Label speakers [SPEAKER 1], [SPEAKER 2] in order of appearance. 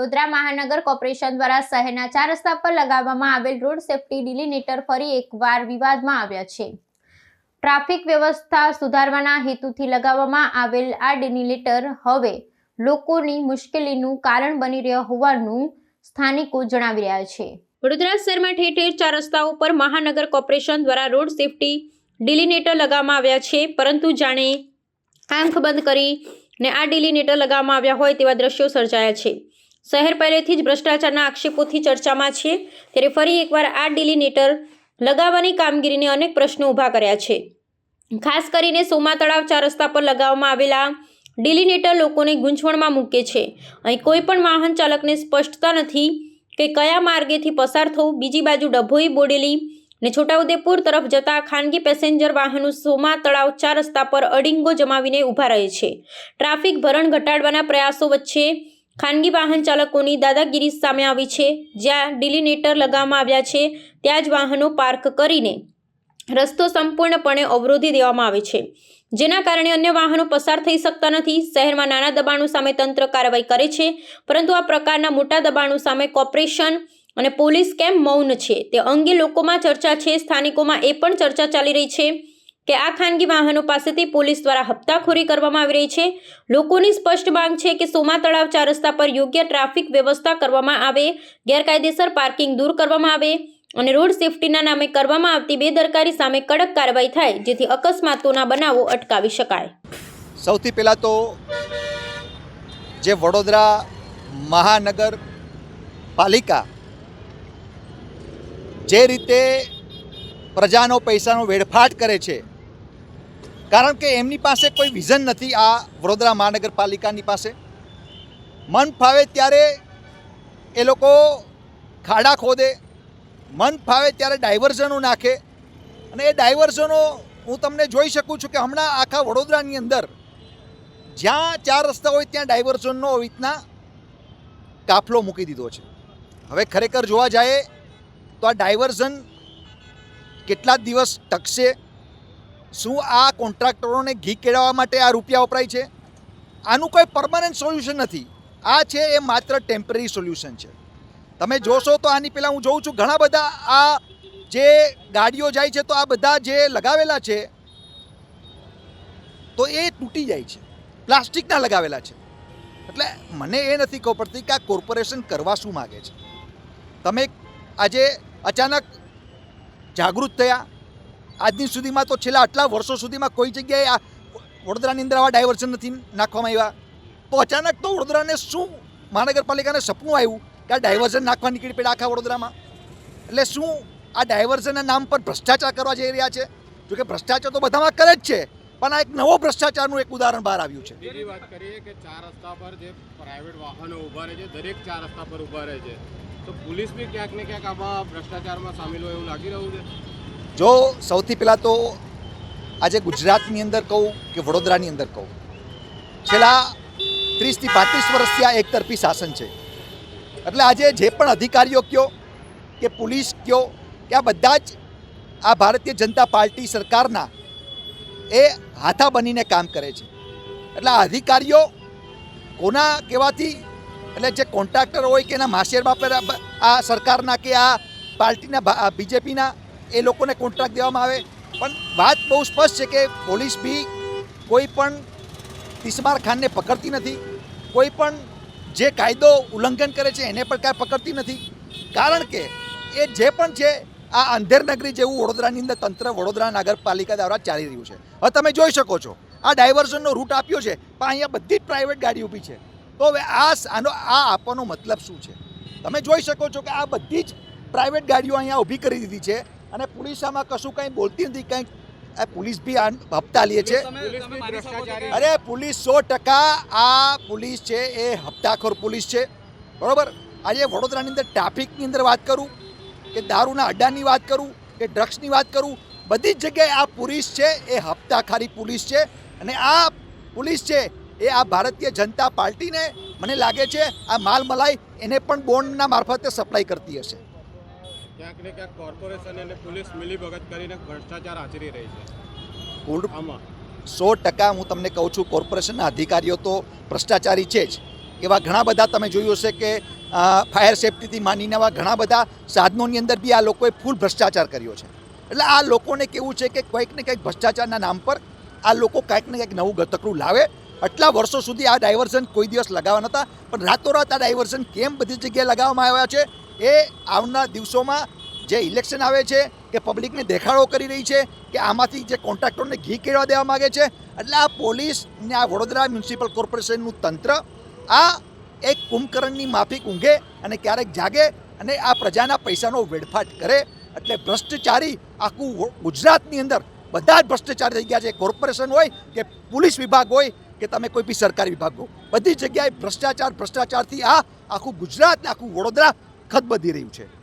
[SPEAKER 1] વડોદરા મહાનગર કોર્પોરેશન દ્વારા શહેરના ચાર રસ્તા પર લગાવવામાં આવેલ રોડ સેફટી ડિલિનેટર ફરી એકવાર વિવાદમાં આવ્યા છે. ટ્રાફિક વ્યવસ્થા સુધારવાના હેતુથી લગાવવામાં આવેલ આ ડિલિનેટર હવે લોકોની મુશ્કેલીનું કારણ બની રહ્યો હોવાનું સ્થાનિકો જણાવી રહ્યા છે. વડોદરા શહેરમાં ઠેર ઠેર ચાર રસ્તાઓ પર મહાનગર કોર્પોરેશન દ્વારા રોડ સેફટી ડિલિનેટર લગાવવામાં આવ્યા છે, પરંતુ જાણે આંખ બંધ કરી ને આ ડિલિનેટર લગાવવામાં આવ્યા હોય તેવા દ્રશ્યો સર્જાયા છે. શહેર પહેલેથી જ ભ્રષ્ટાચારના આક્ષેપોથી ચર્ચામાં છે. ત્યારે ફરી એકવાર આ ડિલિનેટર લગાવવાની કામગીરીને અનેક પ્રશ્નો ઊભા કર્યા છે. ખાસ કરીને સોમા તળાવ ચાર રસ્તા પર લગાવવામાં આવેલા ડિલિનેટર લોકોને ગૂંચવણમાં મૂકે છે. અહીં કોઈ પણ વાહન ચાલકને સ્પષ્ટતા નથી કે કયા માર્ગેથી પસાર થવું. બીજી બાજુ ડભોઈ બોડેલી ને છોટાઉદેપુર તરફ જતા ખાનગી પેસેન્જર વાહનો સોમા તળાવ ચાર રસ્તા પર અડિંગો જમાવીને ઊભા રહે છે. ટ્રાફિક ભરણ ઘટાડવાના પ્રયાસો વચ્ચે ખાનગી વાહન ચાલકોની દાદાગીરી સામે આવી છે. જ્યાં ડિલિનેટર લગાવવામાં આવ્યા છે, ત્યાં જ વાહનો પાર્ક કરીને રસ્તો સંપૂર્ણપણે અવરોધી દેવામાં આવે છે. જેના કારણે અન્ય વાહનો પસાર થઈ શકતા નથી, શહેરમાં નાના દબાણો સામે તંત્ર કાર્યવાહી કરે છે, પરંતુ આ પ્રકારના મોટા દબાણો સામે કોર્પોરેશન અને પોલીસ કેમ મૌન છે તે અંગે લોકોમાં ચર્ચા છે, સ્થાનિકોમાં એ પણ ચર્ચા ચાલી રહી છે. કે આ ખાનગી વાહનો પાસેથી પોલીસ દ્વારા હપ્તાખોરી કરવામાં આવી રહી છે. લોકોની સ્પષ્ટ માંગ છે કે સોમા તળાવ ચાર રસ્તા પર યોગ્ય ટ્રાફિક વ્યવસ્થા કરવામાં આવે, ગેરકાયદેસર પાર્કિંગ દૂર કરવામાં આવે અને રોડ સેફટીના નામે કરવામાં આવતી બેદરકારી સામે કડક કાર્યવાહી થાય, જેથી અકસ્માતોના બનાવો અટકાવી શકાય.
[SPEAKER 2] સૌથી પહેલાં તો જે વડોદરા મહાનગર પાલિકા જે રીતે પ્રજાનો પૈસાનો વેડફાટ કરે છે કારણ કે એમની પાસે કોઈ વિઝન નથી આ વડોદરા મહાનગરપાલિકાની પાસે. મન ફાવે ત્યારે એ લોકો ખાડા ખોદે, મન ફાવે ત્યારે ડાયવર્ઝનો નાખે. અને એ ડાયવર્ઝનો હું તમને જોઈ શકું છું કે હમણાં આખા વડોદરાની અંદર જ્યાં ચાર રસ્તા હોય ત્યાં ડાયવર્ઝનનો રીતના કાફલો મૂકી દીધો છે. હવે ખરેખર જોવા જાય તો આ ડાયવર્ઝન કેટલા દિવસ ટકશે? શું આ કોન્ટ્રાક્ટરોને ઘી કેળવવા માટે આ રૂપિયા વપરાય છે? આનું કોઈ પરમાનન્ટ સોલ્યુશન નથી. આ છે એ માત્ર ટેમ્પરરી સોલ્યુશન છે. તમે જોશો તો આની પહેલાં હું જોઉં છું, ઘણા બધા આ જે ગાડીઓ જાય છે, તો આ બધા જે લગાવેલા છે, તો એ તૂટી જાય છે. પ્લાસ્ટિકના લગાવેલા છે. એટલે મને એ નથી ખબર પડતી કે આ કોર્પોરેશન કરવા શું માગે છે. તમે આજે અચાનક જાગૃત થયા આજની સુધીમાં તો છેલ્લા આટલા વર્ષો સુધીમાં કોઈ જગ્યાએ આ વડોદરાની અંદર આવા ડાયવર્ઝન નથી નાખવામાં આવ્યા. તો અચાનક તો વડોદરાને શું મહાનગરપાલિકાને સપનું આવ્યું કે આ ડાયવર્ઝન નાખવા નીકળી પડ્યા આખા વડોદરામાં? એટલે શું આ ડાયવર્ઝનના નામ પર ભ્રષ્ટાચાર કરવા જઈ રહ્યા છે? જોકે ભ્રષ્ટાચાર તો બધામાં કરે જ છે, પણ આ એક નવો ભ્રષ્ટાચારનું એક ઉદાહરણ બહાર આવ્યું છે.
[SPEAKER 3] બીજી વાત કરીએ કે ચાર રસ્તા પર જે પ્રાઇવેટ વાહનો ઊભા રહે છે, દરેક ચાર રસ્તા પર ઊભા રહે છે, તો પોલીસ બી ક્યાંક ને ક્યાંક આમાં ભ્રષ્ટાચારમાં સામેલ હોય એવું લાગી રહ્યું છે.
[SPEAKER 2] જો સૌથી પહેલાં તો આજે ગુજરાતની અંદર કહું કે વડોદરાની અંદર કહું. છેલ્લા ત્રીસથી પાંત્રીસ વર્ષથી આ એકતરફી શાસન છે. એટલે આજે જે પણ અધિકારીઓ કયો કે પોલીસ કયો કે આ બધા જ આ ભારતીય જનતા પાર્ટી સરકારના એ હાથા બનીને કામ કરે છે. એટલે આ અધિકારીઓ કોના કહેવાથી એટલે જે કોન્ટ્રાક્ટર હોય કે એના માશેર બાપર આ સરકારના કે આ પાર્ટીના બીજેપીના એ લોકોને કોન્ટ્રાક્ટ દેવામાં આવે. પણ વાત બહુ સ્પષ્ટ છે કે પોલીસ બી કોઈ પણ તિસ્માર ખાનને પકડતી નથી. કોઈ પણ જે કાયદો ઉલ્લંઘન કરે છે એને પણ કાંઈ પકડતી નથી. કારણ કે એ જે પણ છે, આ અંધેર નગરી જેવું વડોદરાની અંદર તંત્ર વડોદરા નગરપાલિકા દ્વારા ચાલી રહ્યું છે. હવે તમે જોઈ શકો છો, આ ડાયવર્ઝનનો રૂટ આપ્યો છે, પણ અહીંયા બધી જ પ્રાઇવેટ ગાડી ઊભી છે. તો હવે આ આનો, આ આપવાનો મતલબ શું છે? તમે જોઈ શકો છો કે આ બધી જ પ્રાઇવેટ ગાડીઓ અહીંયા ઊભી કરી દીધી છે. અને પોલીસ આમાં કશું કંઈ બોલતી નથી કંઈક આ પોલીસ બી હપ્તા લે છે. અરે પોલીસ સો ટકા આ પોલીસ છે એ હપ્તાખોર પોલીસ છે. બરોબર? આજે વડોદરાની અંદર ટ્રાફિકની અંદર વાત કરું કે દારૂના અડ્ડાની વાત કરું કે ડ્રગ્સની વાત કરું બધી જ જગ્યાએ આ પોલીસ છે એ હપ્તાખારી પોલીસ છે. અને આ પોલીસ છે એ આ ભારતીય જનતા પાર્ટીને મને લાગે છે આ માલ મલાઈ એને પણ બોન્ડના મારફતે સપ્લાય કરતી હશે.
[SPEAKER 3] ક્યાંક ને ક્યાંક કોર્પોરેશન અને પોલીસ મિલીભગત કરીને ભ્રષ્ટાચાર આચરી રહી છે.
[SPEAKER 2] પૂર્ણ
[SPEAKER 3] આમાં.
[SPEAKER 2] સો ટકા હું તમને કહું છું કોર્પોરેશનના અધિકારીઓ તો ભ્રષ્ટાચારી છે જ. એવા ઘણા બધા તમે જોયું હશે કે ફાયર સેફટીથી માંડીને એવા ઘણા બધા સાધનોની અંદર બી આ લોકોએ ફૂલ ભ્રષ્ટાચાર કર્યો છે. એટલે આ લોકોને કેવું છે કે કંઈક ને કંઈક ભ્રષ્ટાચારના નામ પર આ લોકો કંઈક ને કંઈક નવું ગતકડું લાવે આટલા વર્ષો સુધી આ ડાયવર્ઝન કોઈ દિવસ લગાવવા નહોતા, પણ રાતોરાત આ ડાયવર્ઝન કેમ બધી જગ્યાએ લગાવવામાં આવ્યા છે એ આવનાર દિવસોમાં જે ઇલેક્શન આવે છે, કે પબ્લિકને દેખાડો કરી રહી છે, કે આમાંથી જે કોન્ટ્રાક્ટરને ઘી કેળવા દેવા માગે છે, એટલે આ પોલીસ ને આ વડોદરા મ્યુનિસિપલ કોર્પોરેશનનું તંત્ર આ એક કુંભકરણની માફી ઊંઘે અને ક્યારેક જાગે અને આ પ્રજાના પૈસાનો વેડફાટ કરે. એટલે ભ્રષ્ટાચારી આખું ગુજરાતની અંદર બધા જ ભ્રષ્ટાચાર થઈ ગયા છે. કોર્પોરેશન હોય કે પોલીસ વિભાગ હોય કે તમે કોઈ બી સરકારી વિભાગો. બધી જગ્યાએ ભ્રષ્ટાચાર, ભ્રષ્ટાચારથી આ આખું ગુજરાત આખું વડોદરા ખતબદી રહ્યું છે.